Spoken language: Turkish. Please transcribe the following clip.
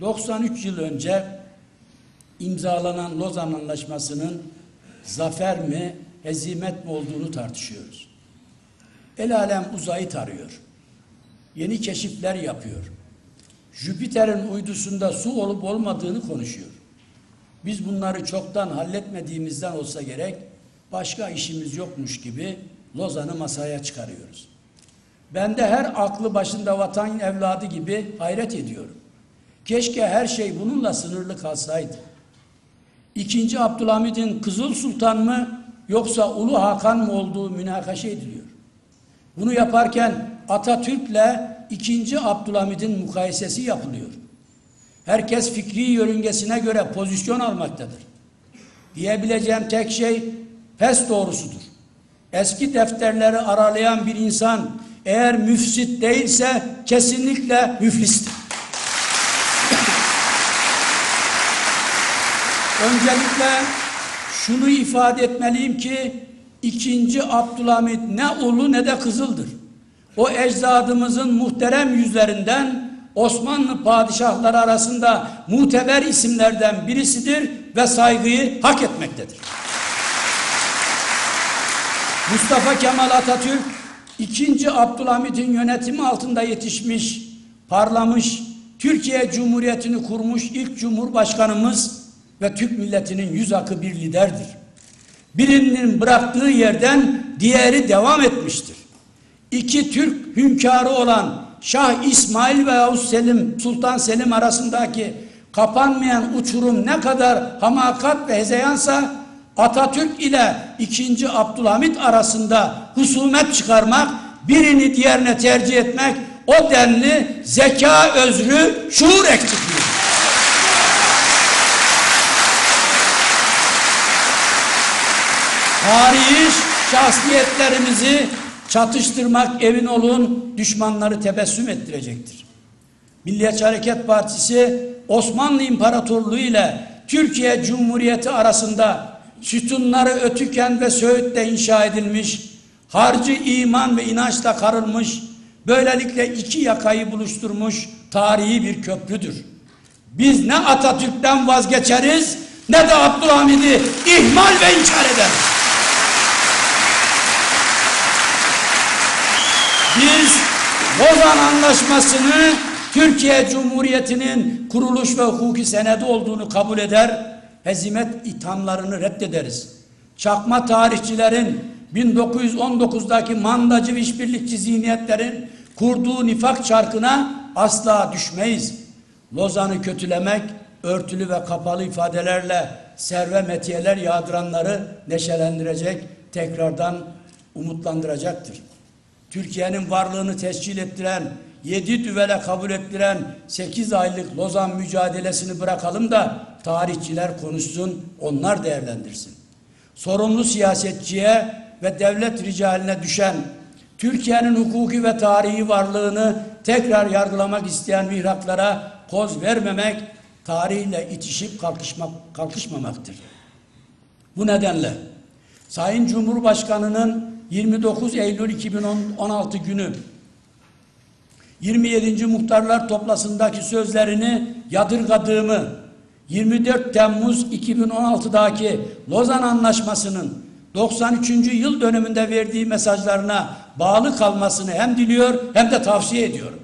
93 yıl önce imzalanan Lozan Anlaşması'nın zafer mi, hezimet mi olduğunu tartışıyoruz. El alem uzayı tarıyor. Yeni keşifler yapıyor. Jüpiter'in uydusunda su olup olmadığını konuşuyor. Biz bunları çoktan halletmediğimizden olsa gerek başka işimiz yokmuş gibi Lozan'ı masaya çıkarıyoruz. Ben de her aklı başında vatan evladı gibi hayret ediyorum. Keşke her şey bununla sınırlı kalsaydı. İkinci Abdülhamid'in Kızıl Sultan mı yoksa Ulu Hakan mı olduğu münakaşa ediliyor. Bunu yaparken Atatürk'le ikinci Abdülhamid'in mukayesesi yapılıyor. Herkes fikri yörüngesine göre pozisyon almaktadır. Diyebileceğim tek şey pes doğrusudur. Eski defterleri aralayan bir insan eğer müfsit değilse kesinlikle müflistir. Öncelikle şunu ifade etmeliyim ki ikinci Abdülhamit ne ulu ne de kızıldır. O ecdadımızın muhterem yüzlerinden Osmanlı padişahları arasında muteber isimlerden birisidir ve saygıyı hak etmektedir. Mustafa Kemal Atatürk ikinci Abdülhamit'in yönetimi altında yetişmiş, parlamış, Türkiye Cumhuriyeti'ni kurmuş ilk cumhurbaşkanımız ve Türk milletinin yüz akı bir liderdir. Birinin bıraktığı yerden diğeri devam etmiştir. İki Türk hünkârı olan Şah İsmail ve Yavuz Selim, Sultan Selim arasındaki kapanmayan uçurum ne kadar hamakat ve hezeyansa Atatürk ile 2. Abdülhamit arasında husumet çıkarmak, birini diğerine tercih etmek o denli zeka özrü şuur eksikliği. Tarihi şahsiyetlerimizi çatıştırmak emin olun düşmanları tebessüm ettirecektir. Milliyetçi Hareket Partisi Osmanlı İmparatorluğu ile Türkiye Cumhuriyeti arasında sütunları Ötüken ve Söğüt'te inşa edilmiş, harcı iman ve inançla karılmış, böylelikle iki yakayı buluşturmuş tarihi bir köprüdür. Biz ne Atatürk'ten vazgeçeriz ne de Abdülhamid'i ihmal ve inkar ederiz. Biz Lozan Anlaşması'nı Türkiye Cumhuriyeti'nin kuruluş ve hukuki senedi olduğunu kabul eder, hezimet ithamlarını reddederiz. Çakma tarihçilerin 1919'daki mandacı ve işbirlikçi zihniyetlerin kurduğu nifak çarkına asla düşmeyiz. Lozan'ı kötülemek, örtülü ve kapalı ifadelerle serve metiyeler yağdıranları neşelendirecek, tekrardan umutlandıracaktır. Türkiye'nin varlığını tescil ettiren, yedi düvele kabul ettiren sekiz aylık Lozan mücadelesini bırakalım da tarihçiler konuşsun, onlar değerlendirsin. Sorumlu siyasetçiye ve devlet ricaline düşen Türkiye'nin hukuki ve tarihi varlığını tekrar yargılamak isteyen mihraklara koz vermemek, tarihle itişip kalkışmak, kalkışmamaktır. Bu nedenle Sayın Cumhurbaşkanı'nın 29 Eylül 2016 günü 27. Muhtarlar Toplası'ndaki sözlerini yadırgadığımı 24 Temmuz 2016'daki Lozan Anlaşması'nın 93. yıl dönümünde verdiği mesajlarına bağlı kalmasını hem diliyor hem de tavsiye ediyorum.